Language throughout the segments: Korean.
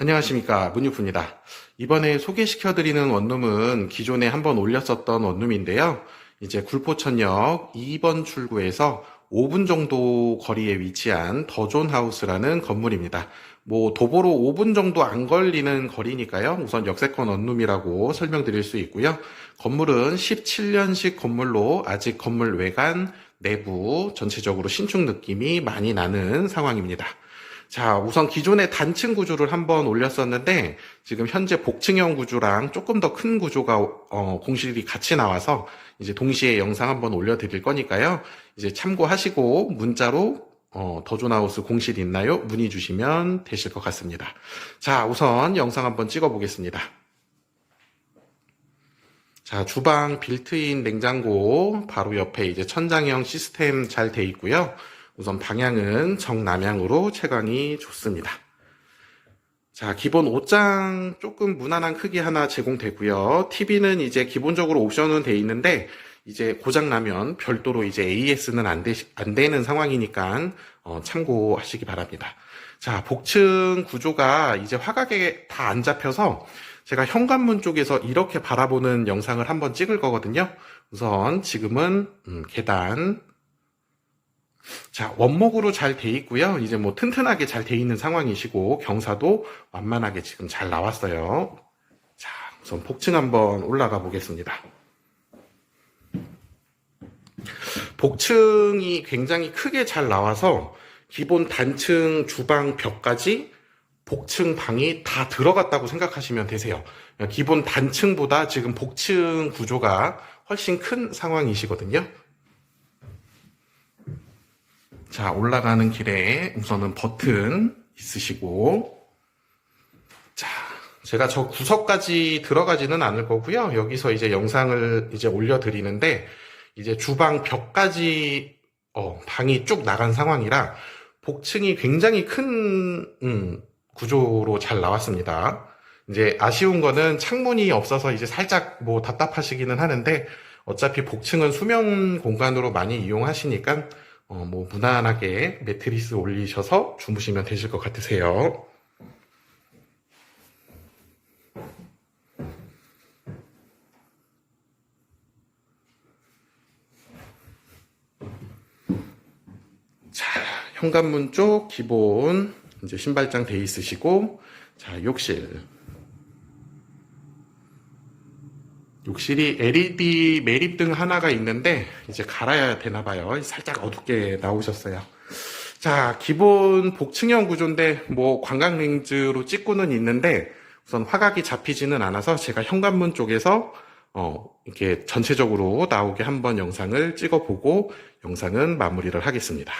안녕하십니까 문유프입니다. 이번에 소개시켜드리는 원룸은 기존에 한번 올렸었던 원룸인데요. 이제 굴포천역 2번 출구에서 5분 정도 거리에 위치한 더존하우스라는 건물입니다. 뭐 도보로 5분 정도 안 걸리는 거리니까요. 우선 역세권 원룸이라고 설명드릴 수 있고요. 건물은 17년식 건물로 아직 건물 외관, 내부 전체적으로 신축 느낌이 많이 나는 상황입니다. 자, 우선 기존의 단층 구조를 한번 올렸었는데 지금 현재 복층형 구조랑 조금 더 큰 구조가 어, 공실이 같이 나와서 이제 동시에 영상 한번 올려드릴 거니까요. 이제 참고하시고 문자로 어, 더존하우스 공실 있나요? 문의 주시면 되실 것 같습니다. 자, 우선 영상 한번 찍어 보겠습니다. 자, 주방 빌트인 냉장고 바로 옆에 이제 천장형 시스템 잘 돼 있고요. 우선 방향은 정남향으로 채광이 좋습니다. 자, 기본 옷장 조금 무난한 크기 하나 제공되고요. TV는 이제 기본적으로 옵션은 돼 있는데 이제 고장 나면 별도로 이제 AS는 안, 되, 안 되는 상황이니까 어, 참고하시기 바랍니다. 자, 복층 구조가 이제 화각에 다 안 잡혀서 제가 현관문 쪽에서 이렇게 바라보는 영상을 한번 찍을 거거든요. 우선 지금은 음, 계단 자, 원목으로 잘 돼 있고요. 이제 뭐 튼튼하게 잘 돼 있는 상황이시고 경사도 완만하게 지금 잘 나왔어요. 자, 우선 복층 한번 올라가 보겠습니다. 복층이 굉장히 크게 잘 나와서 기본 단층 주방 벽까지 복층 방이 다 들어갔다고 생각하시면 되세요. 기본 단층보다 지금 복층 구조가 훨씬 큰 상황이시거든요. 자, 올라가는 길에 우선은 버튼 있으시고, 자, 제가 저 구석까지 들어가지는 않을 거고요. 여기서 이제 영상을 이제 올려드리는데, 이제 주방 벽까지, 어, 방이 쭉 나간 상황이라, 복층이 굉장히 큰, 음, 구조로 잘 나왔습니다. 이제 아쉬운 거는 창문이 없어서 이제 살짝 뭐 답답하시기는 하는데, 어차피 복층은 수면 공간으로 많이 이용하시니까, 어, 뭐, 무난하게 매트리스 올리셔서 주무시면 되실 것 같으세요. 자, 현관문 쪽 기본 이제 신발장 돼 있으시고, 자, 욕실. 욕실이 LED 매립등 하나가 있는데 이제 갈아야 되나 봐요. 살짝 어둡게 나오셨어요. 자, 기본 복층형 구조인데 뭐 관광 렌즈로 찍고는 있는데 우선 화각이 잡히지는 않아서 제가 현관문 쪽에서 어, 이렇게 전체적으로 나오게 한번 영상을 찍어보고 영상은 마무리를 하겠습니다.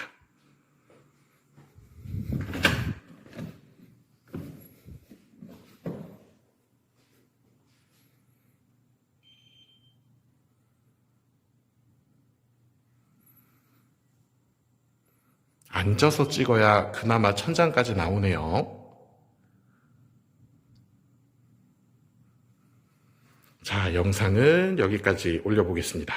앉아서 찍어야 그나마 천장까지 나오네요. 자, 영상은 여기까지 올려보겠습니다.